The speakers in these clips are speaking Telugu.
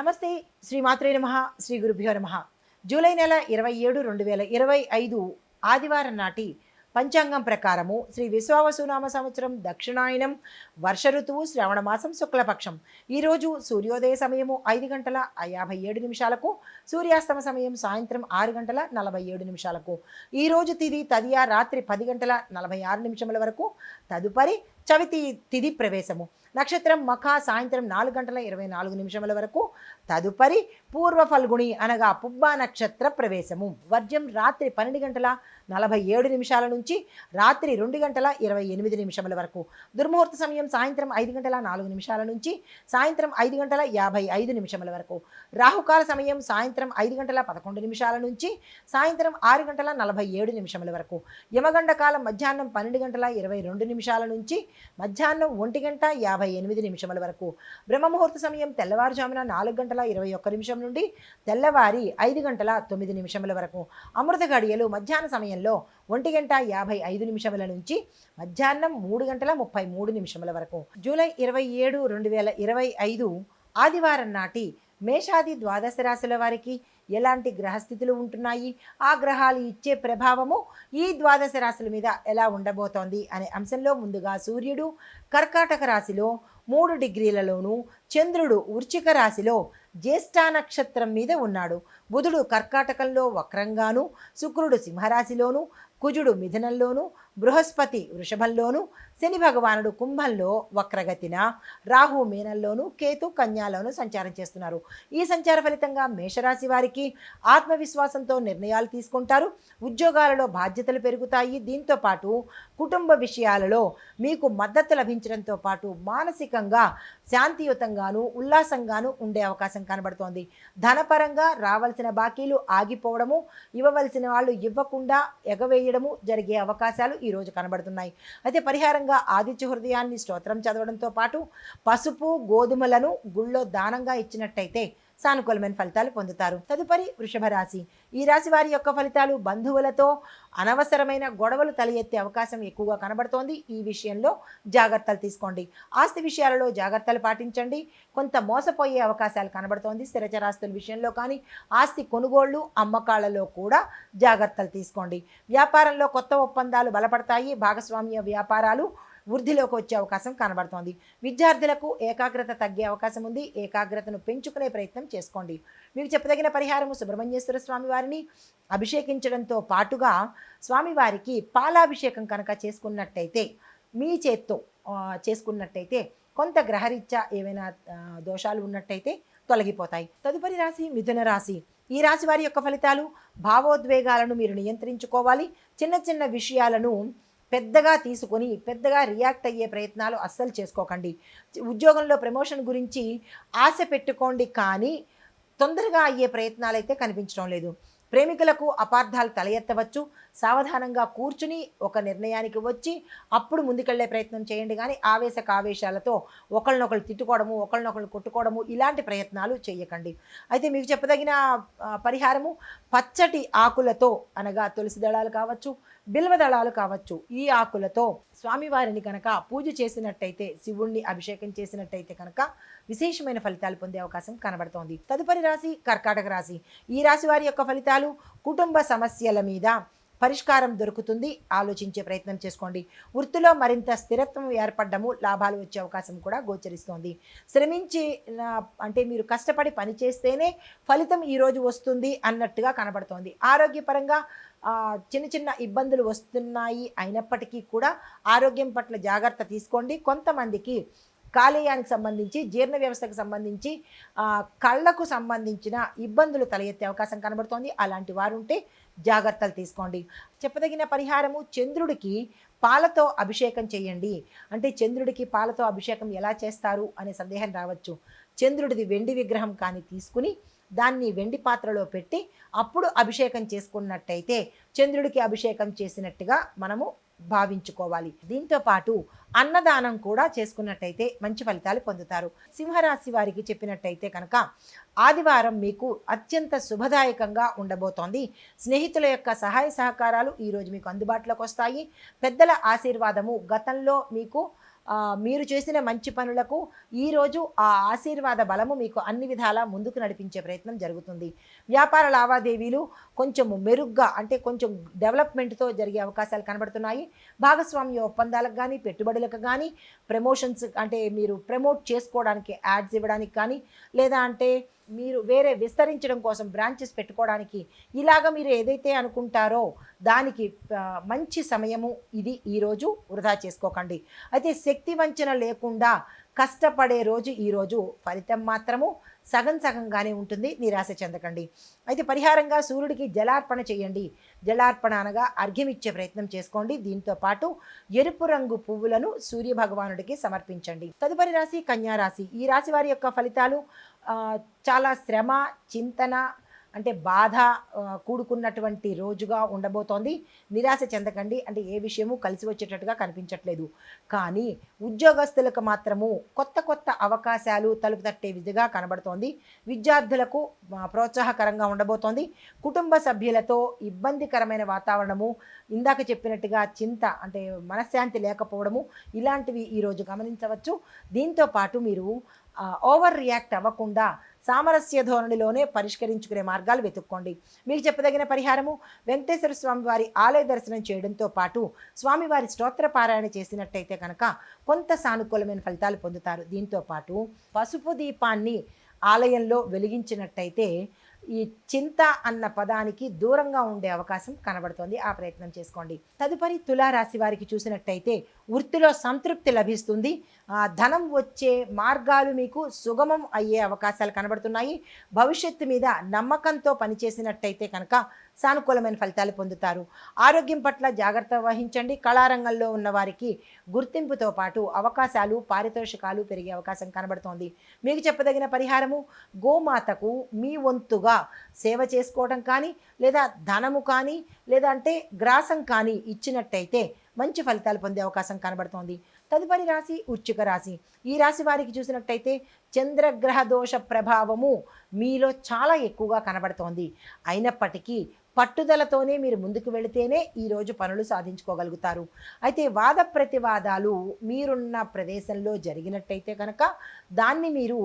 నమస్తే శ్రీ మాత్రే నమ శ్రీ గురుభ్యో నమ. జూలై నెల ఇరవై ఏడు రెండు వేల ఇరవై ఐదు ఆదివారం నాటి పంచాంగం ప్రకారము శ్రీ విశ్వావసునామ సంవత్సరం దక్షిణాయనం వర్ష ఋతువు శ్రవణ మాసం శుక్లపక్షం. ఈరోజు సూర్యోదయ సమయము ఐదు గంటల యాభై ఏడు నిమిషాలకు సూర్యాస్తమ సమయం సాయంత్రం ఆరు గంటల నలభై ఏడు నిమిషాలకు. ఈరోజు తిది తదియా రాత్రి పది గంటల నలభై ఆరు నిమిషముల వరకు తదుపరి చవితి తిది ప్రవేశము. నక్షత్రం మఖ సాయంత్రం నాలుగు గంటల ఇరవై నాలుగు నిమిషముల వరకు తదుపరి పూర్వ ఫల్గుణి అనగా పుబ్బా నక్షత్ర ప్రవేశము. వర్జం రాత్రి పన్నెండు గంటల నలభై ఏడు నిమిషాల నుంచి రాత్రి రెండు గంటల ఇరవై ఎనిమిది నిమిషముల వరకు. దుర్ముహూర్త సమయం సాయంత్రం ఐదు గంటల నాలుగు నిమిషాల నుంచి సాయంత్రం ఐదు గంటల యాభై ఐదు నిమిషముల వరకు. రాహుకాల సమయం సాయంత్రం ఐదు గంటల పదకొండు నిమిషాల నుంచి సాయంత్రం ఆరు గంటల నలభై ఏడు నిమిషముల వరకు. యమగండ కాలం మధ్యాహ్నం పన్నెండు గంటల ఇరవై రెండు నిమిషాల నుంచి మధ్యాహ్నం ఒంటి గంట యాభై ఎనిమిది నిమిషముల వరకు. బ్రహ్మముహూర్త సమయం తెల్లవారుజామున నాలుగు గంటల ఇరవై ఒక్క నిమిషం నుండి తెల్లవారి ఐదు గంటల తొమ్మిది నిమిషముల వరకు. అమృత గడియలు మధ్యాహ్న సమయంలో ఒంటి గంట యాభై ఐదు నిమిషముల నుంచి మధ్యాహ్నం మూడు గంటల ముప్పై మూడు నిమిషముల వరకు. జూలై ఇరవై ఏడు రెండు వేల ఇరవై ఐదు ఆదివారం నాటి మేషాది ద్వాదశ రాశుల వారికి ఎలాంటి గ్రహస్థితులు ఉంటున్నాయి? ఆ గ్రహాలు ఇచ్చే ప్రభావము ఈ ద్వాదశ రాశుల మీద ఎలా ఉండబోతోంది అనే అంశంలో ముందుగా సూర్యుడు కర్కాటక రాశిలో మూడు డిగ్రీలలోను చంద్రుడు వృచ్చిక రాశిలో జ్యేష్ఠ నక్షత్రం మీద ఉన్నాడు. బుధుడు కర్కాటకంలో వక్రంగాను శుక్రుడు సింహరాశిలోను కుజుడు మిథునంలోను బృహస్పతి వృషభంలోను శని భగవానుడు కుంభంలో వక్రగతిన రాహు మీనంలోను కేతు కన్యాలోను సంచారం చేస్తున్నారు. ఈ సంచార ఫలితంగా మేషరాశి వారికి ఆత్మవిశ్వాసంతో నిర్ణయాలు తీసుకుంటారు. ఉద్యోగాలలో బాధ్యతలు పెరుగుతాయి. దీంతో పాటు కుటుంబ విషయాలలో మీకు మద్దతు లభించడంతో పాటు మానసికంగా శాంతియుతంగాను ఉల్లాసంగాను ఉండే అవకాశం కనబడుతోంది. ధనపరంగా రావాల్సిన బాకీలు ఆగిపోవడము ఇవ్వవలసిన వాళ్ళు ఇవ్వకుండా ఎగవేయడము జరిగే అవకాశాలు ఈరోజు కనబడుతున్నాయి. అయితే పరిహారంగా ఆదిత్య హృదయాన్ని స్తోత్రం చదవడంతో పాటు పసుపు గోధుమలను గుళ్ళో దానంగా ఇచ్చినట్టయితే సానుకూలమైన ఫలితాలు పొందుతారు. తదుపరి వృషభ రాశి. ఈ రాశి వారి యొక్క ఫలితాలు బంధువులతో అనవసరమైన గొడవలు తల ఎత్తే అవకాశం ఎక్కువగా కనబడుతోంది. ఈ విషయంలో జాగ్రత్తలు తీసుకోండి. ఆస్తి విషయాలలో జాగ్రత్తలు పాటించండి. కొంత మోసపోయే అవకాశాలు కనబడుతోంది. స్థిరచరాస్తుల విషయంలో కానీ ఆస్తి కొనుగోళ్ళు అమ్మకాలలో కూడా జాగ్రత్తలు తీసుకోండి. వ్యాపారంలో కొత్త ఒప్పందాలు బలపడతాయి. భాగస్వామ్య వ్యాపారాలు వృద్ధిలోకి వచ్చే అవకాశం కనబడుతోంది. విద్యార్థులకు ఏకాగ్రత తగ్గే అవకాశం ఉంది. ఏకాగ్రతను పెంచుకునే ప్రయత్నం చేసుకోండి. మీకు చెప్పదగిన పరిహారము సుబ్రహ్మణ్యేశ్వర స్వామి వారిని అభిషేకించడంతో పాటుగా స్వామివారికి పాలాభిషేకం కనుక చేసుకున్నట్టయితే మీ చేత్తో చేసుకున్నట్టయితే కొంత గ్రహరీత్యా ఏవైనా దోషాలు ఉన్నట్టయితే తొలగిపోతాయి. తదుపరి రాశి మిథున రాశి. ఈ రాశి వారి యొక్క ఫలితాలు భావోద్వేగాలను మీరు నియంత్రించుకోవాలి. చిన్న చిన్న విషయాలను పెద్దగా తీసుకొని పెద్దగా రియాక్ట్ అయ్యే ప్రయత్నాలు అస్సలు చేసుకోకండి. ఉద్యోగంలో ప్రమోషన్ గురించి ఆశ పెట్టుకోండి కానీ తొందరగా అయ్యే ప్రయత్నాలు అయితే కనిపించడం లేదు. ప్రేమికులకు అపార్థాలు తల ఎత్తవచ్చు సావధానంగా కూర్చుని ఒక నిర్ణయానికి వచ్చి అప్పుడు ముందుకెళ్ళే ప్రయత్నం చేయండి. కానీ ఆవేశక ఆవేశాలతో ఒకళ్ళనొకళ్ళు తిట్టుకోవడము ఒకళ్ళనొకళ్ళు కొట్టుకోవడము ఇలాంటి ప్రయత్నాలు చేయకండి. అయితే మీకు చెప్పదగిన పరిహారము పచ్చటి ఆకులతో అనగా తులసి దళాలు కావచ్చు బిల్వ దళాలు కావచ్చు. ఈ ఆకులతో స్వామివారిని కనుక పూజ చేసినట్టయితే శివుణ్ణి అభిషేకం చేసినట్టయితే కనుక విశేషమైన ఫలితాలు పొందే అవకాశం కనబడుతోంది. తదుపరి రాశి కర్కాటక రాశి. ఈ రాశి వారి యొక్క ఫలితాలు కుటుంబ సమస్యల మీద పరిష్కారం దొరుకుతుంది. ఆలోచించే ప్రయత్నం చేసుకోండి. వృత్తిలో మరింత స్థిరత్వం ఏర్పడము లాభాలు వచ్చే అవకాశం కూడా గోచరిస్తోంది. శ్రమించి నా- అంటే మీరు కష్టపడి పని చేస్తేనే ఫలితం ఈరోజు వస్తుంది అన్నట్టుగా కనబడుతోంది. ఆరోగ్యపరంగా చిన్న చిన్న ఇబ్బందులు వస్తున్నాయి అయినప్పటికీ కూడా ఆరోగ్యం పట్ల జాగ్రత్త తీసుకోండి. కొంతమందికి కాలేయానికి సంబంధించి జీర్ణ వ్యవస్థకు సంబంధించి కళ్ళకు సంబంధించిన ఇబ్బందులు తలెత్తే అవకాశం కనబడుతోంది. అలాంటి వారు ఉంటే జాగ్రత్తలు తీసుకోండి. చెప్పదగిన పరిహారము చంద్రుడికి పాలతో అభిషేకం చేయండి. అంటే చంద్రుడికి పాలతో అభిషేకం ఎలా చేస్తారు అనే సందేహం రావచ్చు. చంద్రుడిది వెండి విగ్రహం కానీ తీసుకుని దాన్ని వెండి పాత్రలో పెట్టి అప్పుడు అభిషేకం చేసుకున్నట్టయితే చంద్రుడికి అభిషేకం చేసినట్టుగా మనము భావించుకోవాలి. దీంతో పాటు అన్నదానం కూడా చేసుకున్నట్టయితే మంచి ఫలితాలు పొందుతారు. సింహరాశి వారికి చెప్పినట్టయితే కనుక ఆదివారం మీకు అత్యంత శుభదాయకంగా ఉండబోతోంది. స్నేహితుల యొక్క సహాయ సహకారాలు ఈరోజు మీకు అందుబాటులోకి వస్తాయి. పెద్దల ఆశీర్వాదము గతంలో మీకు మీరు చేసిన మంచి పనులకు ఈరోజు ఆ ఆశీర్వాద బలము మీకు అన్ని విధాలా ముందుకు నడిపించే ప్రయత్నం జరుగుతుంది. వ్యాపార లావాదేవీలు కొంచెం మెరుగ్గా అంటే కొంచెం డెవలప్మెంట్తో జరిగే అవకాశాలు కనబడుతున్నాయి. భాగస్వామ్య ఒప్పందాలకు కానీ పెట్టుబడులకు కానీ ప్రమోషన్స్ అంటే మీరు ప్రమోట్ చేసుకోవడానికి యాడ్స్ ఇవ్వడానికి కానీ లేదా అంటే మీరు వేరే విస్తరించడం కోసం బ్రాంచెస్ పెట్టుకోవడానికి ఇలాగ మీరు ఏదైతే అనుకుంటారో దానికి మంచి సమయము ఇది ఈరోజు వృధా చేసుకోకండి. అయితే శక్తి వంచన లేకుండా కష్టపడే రోజు ఈరోజు ఫలితం మాత్రము సగం సగంగానే ఉంటుంది. నిరాశ చెందకండి. అయితే పరిహారంగా సూర్యుడికి జలార్పణ చేయండి. జలార్పణ అనగా అర్ఘ్యమిచ్చే ప్రయత్నం చేసుకోండి. దీంతో పాటు ఎరుపు రంగు పువ్వులను సూర్య భగవానుడికి సమర్పించండి. తదుపరి రాశి కన్యా రాశి. ఈ రాశి వారి యొక్క ఫలితాలు చాలా శ్రమ చింతన అంటే బాధ కూడుకున్నటువంటి రోజుగా ఉండబోతోంది. నిరాశ చెందకండి. అంటే ఏ విషయము కలిసి వచ్చేటట్టుగా కనిపించట్లేదు. కానీ ఉద్యోగస్తులకు మాత్రము కొత్త కొత్త అవకాశాలు తలుపు తట్టే విధిగా కనబడుతోంది. విద్యార్థులకు ప్రోత్సాహకరంగా ఉండబోతోంది. కుటుంబ సభ్యులతో ఇబ్బందికరమైన వాతావరణము ఇందాక చెప్పినట్టుగా చింత అంటే మనశ్శాంతి లేకపోవడము ఇలాంటివి ఈరోజు గమనించవచ్చు. దీంతో పాటు మీరు ఓవర్ రియాక్ట్ అవ్వకుండా సామరస్య ధోరణిలోనే పరిష్కరించుకునే మార్గాలు వెతుక్కోండి. మీకు చెప్పదగిన పరిహారము? వెంకటేశ్వర స్వామి వారి ఆలయ దర్శనం చేయడంతో పాటు స్వామివారి స్తోత్ర పారాయణ చేసినట్టయితే కనుక కొంత సానుకూలమైన ఫలితాలు పొందుతారు. దీంతో పాటు పసుపు దీపాన్ని ఆలయంలో వెలిగించినట్టయితే ఈ చింత అన్న పదానికి దూరంగా ఉండే అవకాశం కనబడుతోంది. ఆ ప్రయత్నం చేసుకోండి. తదుపరి తులారాశి వారికి చూసినట్టయితే వృత్తిలో సంతృప్తి లభిస్తుంది. ధనం వచ్చే మార్గాలు మీకు సుగమం అయ్యే అవకాశాలు కనబడుతున్నాయి. భవిష్యత్తు మీద నమ్మకంతో పనిచేసినట్టయితే కనుక సానుకూలమైన ఫలితాలు పొందుతారు. ఆరోగ్యం పట్ల జాగ్రత్త వహించండి. కళారంగంలో ఉన్న వారికి గుర్తింపుతో పాటు అవకాశాలు పారితోషికాలు పెరిగే అవకాశం కనబడుతోంది. మీకు చెప్పదగిన పరిహారము గోమాతకు మీ వంతుగా సేవ చేసుకోవడం కానీ లేదా ధనము కానీ లేదా అంటే గ్రాసం కానీ ఇచ్చినట్టయితే మంచి ఫలితాలు పొందే అవకాశం కనబడుతోంది. తదుపరి రాశి ఉచ్చిక రాశి. ఈ రాశి వారికి చూసినట్టయితే చంద్రగ్రహ దోష ప్రభావము మీలో చాలా ఎక్కువగా కనబడుతోంది. అయినప్పటికీ పట్టుదలతోనే మీరు ముందుకు వెళితేనే ఈరోజు పనులు సాధించుకోగలుగుతారు. అయితే వాద ప్రతివాదాలు మీరున్న ప్రదేశంలో జరిగినట్టయితే కనుక దాన్ని మీరు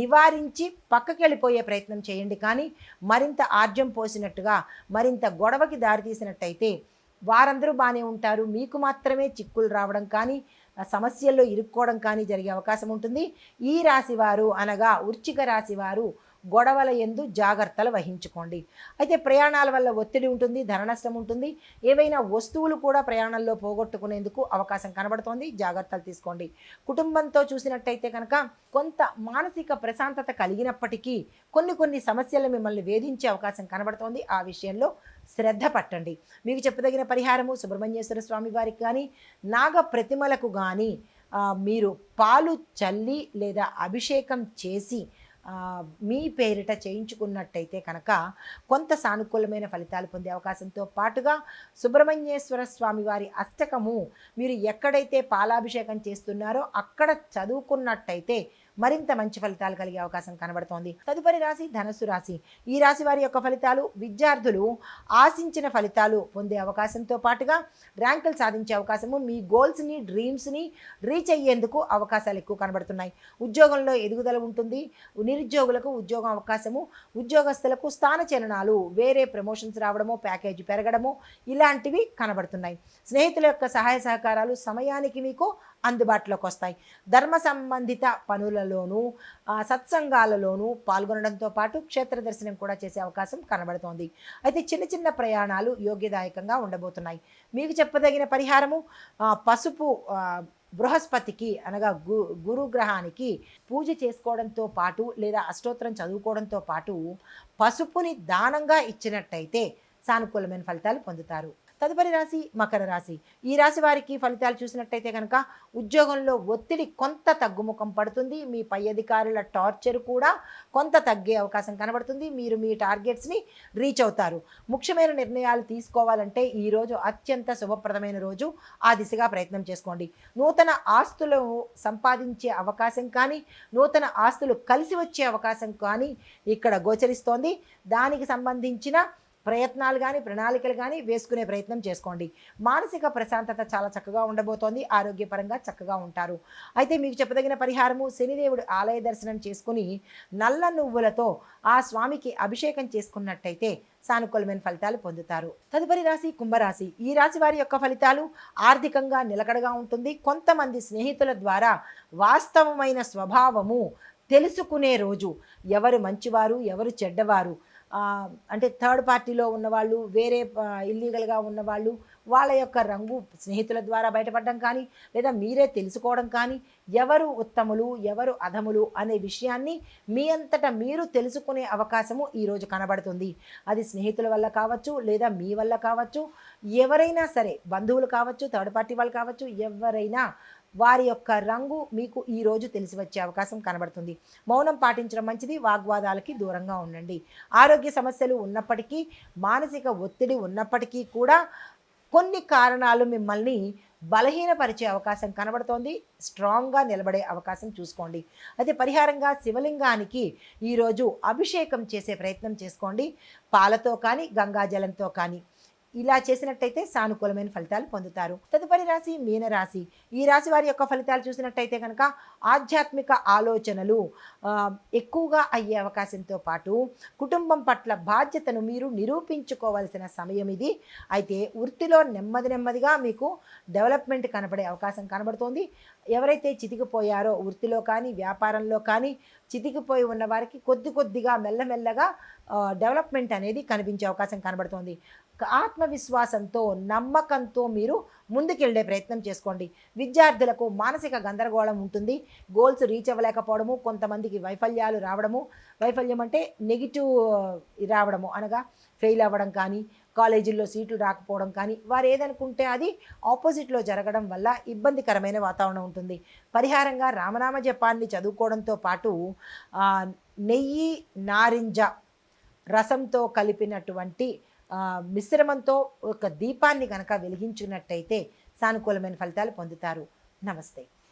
నివారించి పక్కకి వెళ్ళిపోయే ప్రయత్నం చేయండి. కానీ మరింత ఆర్జం పోసినట్టుగా మరింత గొడవకి దారితీసినట్టయితే వారందరూ బాగానే ఉంటారు. మీకు మాత్రమే చిక్కులు రావడం కానీ సమస్యల్లో ఇరుక్కోవడం కానీ జరిగే అవకాశం ఉంటుంది. ఈ రాశి వారు అనగా వృశ్చిక రాశివారు గొడవల ఎందు జాగ్రత్తలు వహించుకోండి. అయితే ప్రయాణాల వల్ల ఒత్తిడి ఉంటుంది ధన నష్టం ఉంటుంది. ఏవైనా వస్తువులు కూడా ప్రయాణంలో పోగొట్టుకునేందుకు అవకాశం కనబడుతోంది. జాగ్రత్తలు తీసుకోండి. కుటుంబంతో చూసినట్టయితే కనుక కొంత మానసిక ప్రశాంతత కలిగినప్పటికీ కొన్ని కొన్ని సమస్యలు మిమ్మల్ని వేధించే అవకాశం కనబడుతోంది. ఆ విషయంలో శ్రద్ధ పట్టండి. మీకు చెప్పదగిన పరిహారము సుబ్రహ్మణ్యేశ్వర స్వామి వారికి కానీ నాగ ప్రతిమలకు కానీ మీరు పాలు చల్లి లేదా అభిషేకం చేసి మీ పేరిట చేయించుకున్నట్టయితే కనుక కొంత సానుకూలమైన ఫలితాలు పొందే అవకాశంతో పాటుగా సుబ్రహ్మణ్యేశ్వర స్వామి వారి అష్టకము మీరు ఎక్కడైతే పాలాభిషేకం చేస్తున్నారో అక్కడ చదువుకున్నట్టయితే మరింత మంచి ఫలితాలు కలిగే అవకాశం కనబడుతోంది. తదుపరి రాశి ధనస్సు రాశి. ఈ రాశి వారి యొక్క ఫలితాలు విద్యార్థులు ఆశించిన ఫలితాలు పొందే అవకాశంతో పాటుగా ర్యాంకులు సాధించే అవకాశము మీ గోల్స్ని డ్రీమ్స్ని రీచ్ అయ్యేందుకు అవకాశాలు ఎక్కువ కనబడుతున్నాయి. ఉద్యోగంలో ఎదుగుదల ఉంటుంది. నిరుద్యోగులకు ఉద్యోగం అవకాశము ఉద్యోగస్తులకు స్థాన చలనాలు వేరే ప్రమోషన్స్ రావడము ప్యాకేజీ పెరగడము ఇలాంటివి కనబడుతున్నాయి. స్నేహితుల యొక్క సహాయ సహకారాలు సమయానికి మీకు అందుబాటులోకి వస్తాయి ధర్మ సంబంధిత పనులలోనూ సత్సంగాలలోనూ పాల్గొనడంతో పాటు క్షేత్ర దర్శనం కూడా చేసే అవకాశం కనబడుతోంది. అయితే చిన్న చిన్న ప్రయాణాలు యోగ్యదాయకంగా ఉండబోతున్నాయి. మీకు చెప్పదగిన పరిహారము పసుపు బృహస్పతికి అనగా గు గురుగ్రహానికి పూజ చేసుకోవడంతో పాటు లేదా అష్టోత్తరం చదువుకోవడంతో పాటు పసుపుని దానంగా ఇచ్చినట్టయితే సానుకూలమైన ఫలితాలు పొందుతారు. తదుపరి రాశి మకర రాశి. ఈ రాశి వారికి ఫలితాలు చూసినట్టయితే కనుక ఉద్యోగంలో ఒత్తిడి కొంత తగ్గుముఖం పడుతుంది. మీ పై అధికారుల టార్చర్ కూడా కొంత తగ్గే అవకాశం కనబడుతుంది. మీరు మీ టార్గెట్స్ని రీచ్ అవుతారు. ముఖ్యమైన నిర్ణయాలు తీసుకోవాలంటే ఈ రోజు అత్యంత శుభప్రదమైన రోజు. ఆ దిశగా ప్రయత్నం చేసుకోండి. నూతన ఆస్తులు సంపాదించే అవకాశం కానీ నూతన ఆస్తులు కలిసి వచ్చే అవకాశం కానీ ఇక్కడ గోచరిస్తోంది. దానికి సంబంధించిన ప్రయత్నాలు కానీ ప్రణాళికలు కానీ వేసుకునే ప్రయత్నం చేసుకోండి. మానసిక ప్రశాంతత చాలా చక్కగా ఉండబోతోంది. ఆరోగ్యపరంగా చక్కగా ఉంటారు. అయితే మీకు చెప్పదగిన పరిహారము శనిదేవుడు ఆలయ దర్శనం చేసుకుని నల్ల నువ్వులతో ఆ స్వామికి అభిషేకం చేసుకున్నట్టయితే సానుకూలమైన ఫలితాలు పొందుతారు. తదుపరి రాశి కుంభరాశి. ఈ రాశి వారి యొక్క ఫలితాలు ఆర్థికంగా నిలకడగా ఉంటుంది. కొంతమంది స్నేహితుల ద్వారా వాస్తవమైన స్వభావము తెలుసుకునే రోజు. ఎవరు మంచివారు ఎవరు చెడ్డవారు. అంటే థర్డ్ పార్టీలో ఉన్నవాళ్ళు వేరే ఇల్లీగల్గా ఉన్నవాళ్ళు వాళ్ళ యొక్క రంగు స్నేహితుల ద్వారా బయటపడడం కానీ లేదా మీరే తెలుసుకోవడం కానీ ఎవరు ఉత్తములు ఎవరు అధములు అనే విషయాన్ని మీ అంతటా మీరు తెలుసుకునే అవకాశము ఈరోజు కనబడుతుంది. అది స్నేహితుల వల్ల కావచ్చు లేదా మీ వల్ల కావచ్చు ఎవరైనా సరే బంధువులు కావచ్చు థర్డ్ పార్టీ వాళ్ళు కావచ్చు ఎవరైనా వారి యొక్క రంగు మీకు ఈరోజు తెలిసి వచ్చే అవకాశం కనబడుతుంది. మౌనం పాటించడం మంచిది. వాగ్వాదాలకి దూరంగా ఉండండి. ఆరోగ్య సమస్యలు ఉన్నప్పటికీ మానసిక ఒత్తిడి ఉన్నప్పటికీ కూడా కొన్ని కారణాలు మిమ్మల్ని బలహీనపరిచే అవకాశం కనబడుతోంది. స్ట్రాంగ్గా నిలబడే అవకాశం చూసుకోండి. అయితే పరిహారంగా శివలింగానికి ఈరోజు అభిషేకం చేసే ప్రయత్నం చేసుకోండి. పాలతో కానీ గంగాజలంతో కానీ. ఇలా చేసినట్టయితే సానుకూలమైన ఫలితాలు పొందుతారు. తదుపరి రాశి మీనరాశి. ఈ రాశి వారి యొక్క ఫలితాలు చూసినట్టయితే కనుక ఆధ్యాత్మిక ఆలోచనలు ఎక్కువగా అయ్యే అవకాశంతో పాటు కుటుంబం పట్ల బాధ్యతను మీరు నిరూపించుకోవాల్సిన సమయం ఇది. అయితే వృత్తిలో నెమ్మది నెమ్మదిగా మీకు డెవలప్మెంట్ కనబడే అవకాశం కనబడుతోంది. ఎవరైతే చితికిపోయారో వృత్తిలో కానీ వ్యాపారంలో కానీ చితికిపోయి ఉన్న వారికి కొద్ది కొద్దిగా మెల్లమెల్లగా డెవలప్మెంట్ అనేది కనిపించే అవకాశం కనబడుతోంది. ఆత్మవిశ్వాసంతో నమ్మకంతో మీరు ముందుకెళ్ళే ప్రయత్నం చేసుకోండి. విద్యార్థులకు మానసిక గందరగోళం ఉంటుంది. గోల్స్ రీచ్ అవ్వలేకపోవడము కొంతమందికి వైఫల్యాలు రావడము. వైఫల్యం అంటే నెగిటివ్ రావడము అనగా ఫెయిల్ అవ్వడం కానీ కాలేజీల్లో సీట్లు రాకపోవడం కానీ వారు ఏదనుకుంటే అది ఆపోజిట్లో జరగడం వల్ల ఇబ్బందికరమైన వాతావరణం ఉంటుంది. పరిహారంగా రామనామ జపాన్ని చదువుకోవడంతో పాటు నెయ్యి నారింజ రసంతో కలిపినటువంటి మిశ్రమంతో ఒక దీపాన్ని కనుక వెలిగించున్నట్టయితే సానుకూలమైన ఫలితాలు పొందుతారు. నమస్తే.